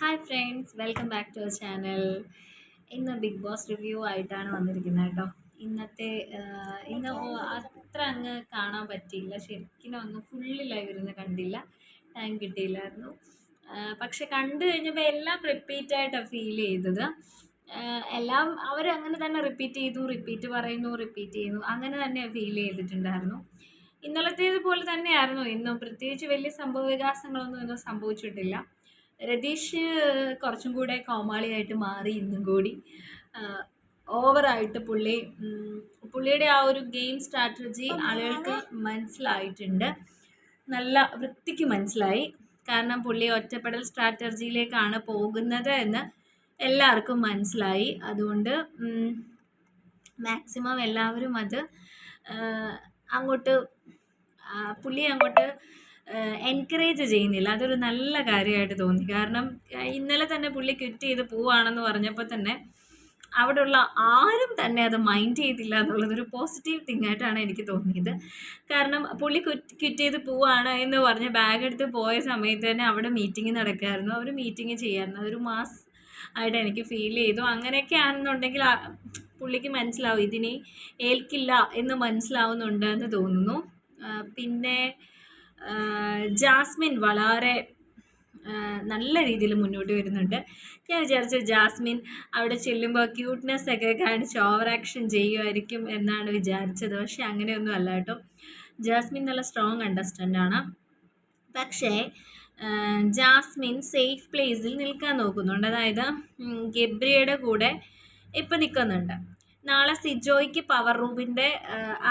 Hi friends welcome back to our channel ഇന്ന് big boss review ആയിട്ടാണ് വന്നിരിക്കുന്നത് കേട്ടോ. ഇന്നത്തെ ഇന്ന് അത്ര അങ്ങ് കാണാൻ പറ്റിയില്ല. ശരിക്കും അങ്ങ് ഫുള്ളി ലൈവ് ഇരുന്ന് കണ്ടില്ല. ടൈം കിട്ടിയില്ലായിരുന്നു. പക്ഷെ കണ്ടു കഴിഞ്ഞപ്പോൾ എല്ലാം റിപ്പീറ്റ് ആയിട്ടാണ് ഫീൽ ചെയ്തത്. എല്ലാം അവർ അങ്ങനെ തന്നെ റിപ്പീറ്റ് ചെയ്തു റിപ്പീറ്റ് പറയുന്നു റിപ്പീറ്റ് ചെയ്യുന്നു. അങ്ങനെ തന്നെ ഫീൽ ചെയ്തിട്ടുണ്ടായിരുന്നു. ഇന്നലത്തേതുപോലെ തന്നെയായിരുന്നു. ഇന്നും പ്രത്യേകിച്ച് വലിയ സംഭവ വികാസങ്ങളൊന്നും ഇന്നും സംഭവിച്ചിട്ടില്ല. രതീഷ് കുറച്ചും കൂടെ കോമാളിയായിട്ട് മാറി ഇന്നും കൂടി. ഓവറായിട്ട് പുള്ളി പുള്ളിയുടെ ആ ഒരു ഗെയിം സ്ട്രാറ്റജി ആളുകൾക്ക് മനസ്സിലായിട്ടുണ്ട്. നല്ല വൃത്തിക്ക് മനസ്സിലായി. കാരണം പുള്ളി ഒറ്റപ്പെടൽ സ്ട്രാറ്റജിയിലേക്കാണ് പോകുന്നത് എന്ന് എല്ലാവർക്കും മനസ്സിലായി. അതുകൊണ്ട് മാക്സിമം എല്ലാവരും അത് അങ്ങോട്ട് പുള്ളി അങ്ങോട്ട് എൻകറേജ് ചെയ്യുന്നില്ല. അതൊരു നല്ല കാര്യമായിട്ട് തോന്നി. കാരണം ഇന്നലെ തന്നെ പുള്ളി ക്വിറ്റ് ചെയ്ത് പോവാണെന്ന് പറഞ്ഞപ്പോൾ തന്നെ അവിടെയുള്ള ആരും തന്നെ അത് മൈൻഡ് ചെയ്തില്ല എന്നുള്ളതൊരു പോസിറ്റീവ് തിങ് ആയിട്ടാണ് എനിക്ക് തോന്നിയത്. കാരണം പുള്ളി ക്വിറ്റ് ചെയ്ത് പോവാണ് എന്ന് പറഞ്ഞ് ബാഗ് എടുത്ത് പോയ സമയത്ത് തന്നെ അവിടെ മീറ്റിംഗ് നടക്കുമായിരുന്നു അവർ മീറ്റിംഗ് ചെയ്യായിരുന്നു. അതൊരു മാസ് ആയിട്ട് എനിക്ക് ഫീൽ ചെയ്തു. അങ്ങനെയൊക്കെ ആണെന്നുണ്ടെങ്കിൽ പുള്ളിക്ക് മനസ്സിലാവും ഇതിനെ ഏൽക്കില്ല എന്ന് മനസ്സിലാവുന്നുണ്ട് എന്ന് തോന്നുന്നു. പിന്നെ ജാസ്മിൻ വളരെ നല്ല രീതിയിൽ മുന്നോട്ട് വരുന്നുണ്ട്. ഞാൻ വിചാരിച്ചു ജാസ്മിൻ അവിടെ ചെല്ലുമ്പോൾ ക്യൂട്ട്നെസ് ഒക്കെ കാണിച്ച് ഓവർ ആക്ഷൻ ചെയ്യുമായിരിക്കും എന്നാണ് വിചാരിച്ചത്. പക്ഷേ അങ്ങനെയൊന്നും അല്ല കേട്ടോ. ജാസ്മിൻ നല്ല സ്ട്രോങ് അണ്ടർസ്റ്റാൻഡാണ് പക്ഷേ ജാസ്മിൻ സേഫ് പ്ലേസിൽ നിൽക്കാൻ നോക്കുന്നുണ്ട്. അതായത് ഗബ്രിയുടെ കൂടെ ഇപ്പം നിൽക്കുന്നുണ്ട് നാളെ സിജോയ്ക്ക് പവർ റൂമിന്റെ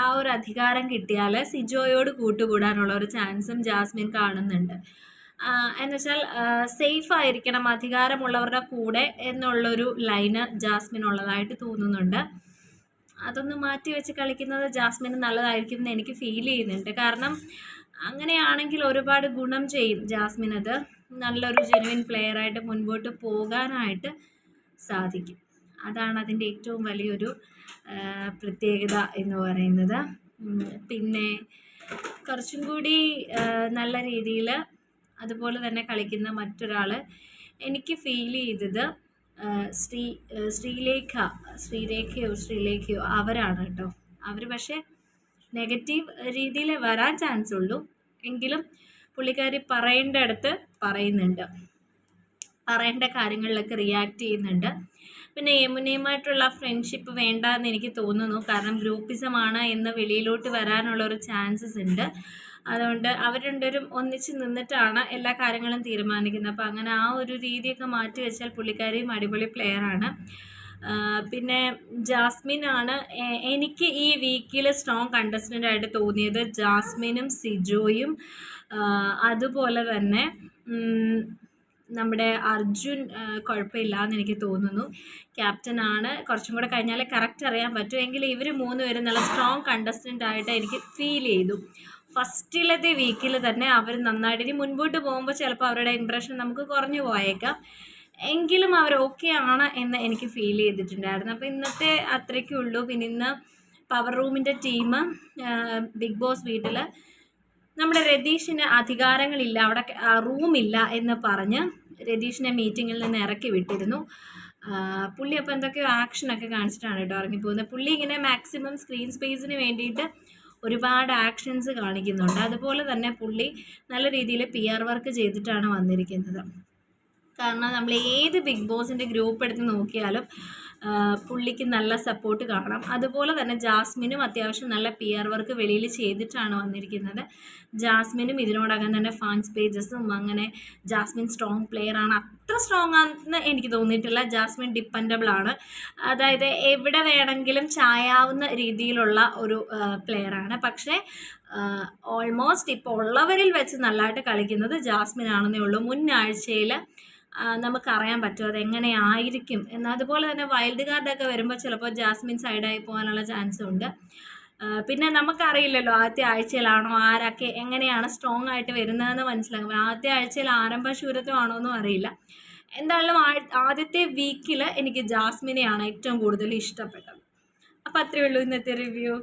ആ ഒരു അധികാരം കിട്ടിയാൽ സിജോയോട് കൂട്ടുകൂടാനുള്ള ഒരു ചാൻസും ജാസ്മിൻ കാണുന്നുണ്ട്. എന്നുവെച്ചാൽ സേഫ് ആയിരിക്കണം അധികാരമുള്ളവരുടെ കൂടെ എന്നുള്ളൊരു ലൈന് ജാസ്മിൻ ഉള്ളതായിട്ട് തോന്നുന്നുണ്ട്. അതൊന്ന് മാറ്റി വെച്ച് കളിക്കുന്നത് ജാസ്മിന് നല്ലതായിരിക്കും എന്ന് എനിക്ക് ഫീൽ ചെയ്യുന്നുണ്ട്. കാരണം അങ്ങനെയാണെങ്കിൽ ഒരുപാട് ഗുണം ചെയ്യും ജാസ്മിൻ അത് നല്ലൊരു ജെനുവിൻ പ്ലെയറായിട്ട് മുൻപോട്ട് പോകാനായിട്ട് സാധിക്കും. അതാണ് അതിന്റെ ഏറ്റവും വലിയൊരു പ്രത്യേകത എന്ന് പറയുന്നത്. പിന്നെ കുറച്ചും കൂടി നല്ല രീതിയിൽ അതുപോലെ തന്നെ കളിക്കുന്ന മറ്റൊരാൾ എനിക്ക് ഫീൽ ചെയ്തത് ശ്രീ ശ്രീലേഖ ശ്രീരേഖയോ ശ്രീലേഖയോ അവരാണ് കേട്ടോ. അവർ പക്ഷേ നെഗറ്റീവ് രീതിയിൽ വരാൻ ചാൻസ് ഉള്ളൂ. എങ്കിലും പുള്ളിക്കാരി പറയേണ്ട അടുത്ത് പറയുന്നുണ്ട്. പറയേണ്ട കാര്യങ്ങളിലൊക്കെ റിയാക്ട് ചെയ്യുന്നുണ്ട്. പിന്നെ യമുനയുമായിട്ടുള്ള ഫ്രണ്ട്ഷിപ്പ് വേണ്ട എന്ന് എനിക്ക് തോന്നുന്നു. കാരണം ഗ്രൂപ്പിസമാണ് എന്ന് വെളിയിലോട്ട് വരാനുള്ള ഒരു ചാൻസസ് ഉണ്ട്. അതുകൊണ്ട് അവർ രണ്ടുപേരും ഒന്നിച്ച് നിന്നിട്ടാണ് എല്ലാ കാര്യങ്ങളും തീരുമാനിക്കുന്നത്. അപ്പോൾ അങ്ങനെ ആ ഒരു രീതിയൊക്കെ മാറ്റി വെച്ചാൽ പുള്ളിക്കാരിയും അടിപൊളി പ്ലെയറാണ് പിന്നെ ജാസ്മിൻ ആണ്. എനിക്ക് ഈ വീക്കിൽ സ്ട്രോങ് കണ്ടസ്റ്റന്റ് ആയിട്ട് തോന്നിയത് ജാസ്മിനും സിജോയും. അതുപോലെ തന്നെ നമ്മുടെ അർജുൻ കുഴപ്പമില്ലാന്ന് എനിക്ക് തോന്നുന്നു. ക്യാപ്റ്റൻ ആണ്. കുറച്ചും കൂടെ കഴിഞ്ഞാലേ കറക്റ്റ് അറിയാൻ പറ്റും. എങ്കിൽ ഇവർ മൂന്നുപേരും നല്ല സ്ട്രോങ് കണ്ടസ്റ്റന്റ് ആയിട്ട് എനിക്ക് ഫീൽ ചെയ്തു. ഫസ്റ്റിലത്തെ വീക്കിൽ തന്നെ അവർ നന്നായിട്ട് ഇനി മുൻപോട്ട് പോകുമ്പോൾ ചിലപ്പോൾ അവരുടെ ഇമ്പ്രഷൻ നമുക്ക് കുറഞ്ഞു പോയേക്കാം. എങ്കിലും അവർ ഓക്കെ ആണ് എന്ന് എനിക്ക് ഫീൽ ചെയ്തിട്ടുണ്ടായിരുന്നു. അപ്പോൾ ഇന്നത്തെ അത്രയ്ക്കേ ഉള്ളൂ. പിന്നെ ഇന്ന് പവർ റൂമിന്റെ ടീം ബിഗ് ബോസ് വീട്ടിൽ നമ്മുടെ രതീഷിന് അധികാരങ്ങളില്ല അവിടെ റൂമില്ല എന്ന് പറഞ്ഞ് രതീഷിനെ മീറ്റിങ്ങിൽ നിന്ന് ഇറക്കി വിട്ടിരുന്നു. പുള്ളി അപ്പോൾ എന്തൊക്കെയോ ആക്ഷനൊക്കെ കാണിച്ചിട്ടാണ് കേട്ടോ ഇറങ്ങിപ്പോകുന്നത്. പുള്ളി ഇങ്ങനെ മാക്സിമം സ്ക്രീൻ സ്പേസിന് വേണ്ടിയിട്ട് ഒരുപാട് ആക്ഷൻസ് കാണിക്കുന്നുണ്ട്. അതുപോലെ തന്നെ പുള്ളി നല്ല രീതിയിൽ പി ആർ വർക്ക് ചെയ്തിട്ടാണ് വന്നിരിക്കുന്നത്. കാരണം നമ്മൾ ഏത് ബിഗ് ബോസിന്റെ ഗ്രൂപ്പ് എടുത്ത് നോക്കിയാലും പുള്ളിക്ക് നല്ല സപ്പോർട്ട് കാണാം. അതുപോലെ തന്നെ ജാസ്മിനും അത്യാവശ്യം നല്ല പി ആർ വർക്ക് വെളിയിൽ ചെയ്തിട്ടാണ് വന്നിരിക്കുന്നത്. ജാസ്മിനും ഇതിനോടകം തന്നെ ഫാൻസ് പേജസും അങ്ങനെ ജാസ്മിൻ സ്ട്രോങ് പ്ലെയർ ആണ്. അത്ര സ്ട്രോങ് ആണെന്ന് എനിക്ക് തോന്നിയിട്ടില്ല. ജാസ്മിൻ ഡിപ്പെൻഡബിൾ ആണ്. അതായത് എവിടെ വേണമെങ്കിലും ചായാവുന്ന രീതിയിലുള്ള ഒരു പ്ലെയർ ആണ്. പക്ഷേ ഓൾമോസ്റ്റ് ഇപ്പോൾ ഉള്ളവരിൽ വെച്ച് നല്ലതായിട്ട് കളിക്കുന്നത് ജാസ്മിൻ ആണെന്നേ ഉള്ളൂ. മുൻ ആഴ്ചയിൽ നമുക്കറിയാൻ പറ്റും അതെങ്ങനെയായിരിക്കും എന്ന് അതുപോലെ തന്നെ വൈൽഡ് കാർഡൊക്കെ വരുമ്പോൾ ചിലപ്പോൾ ജാസ്മിൻ സൈഡായി പോകാനുള്ള ചാൻസ് ഉണ്ട്. പിന്നെ നമുക്കറിയില്ലല്ലോ ആദ്യ ആഴ്ചയിലാണോ ആരൊക്കെ എങ്ങനെയാണ് സ്ട്രോങ് ആയിട്ട് വരുന്നതെന്ന് മനസ്സിലാകും ആദ്യ ആഴ്ചയിൽ ആരംഭ ശൂരത്വമാണോ എന്നും അറിയില്ല. എന്തായാലും ആദ്യത്തെ വീക്കിൽ എനിക്ക് ജാസ്മിനെയാണ് ഏറ്റവും കൂടുതൽ ഇഷ്ടപ്പെട്ടത്. അപ്പോൾ അത്രയേ ഉള്ളൂ ഇന്നത്തെ റിവ്യൂ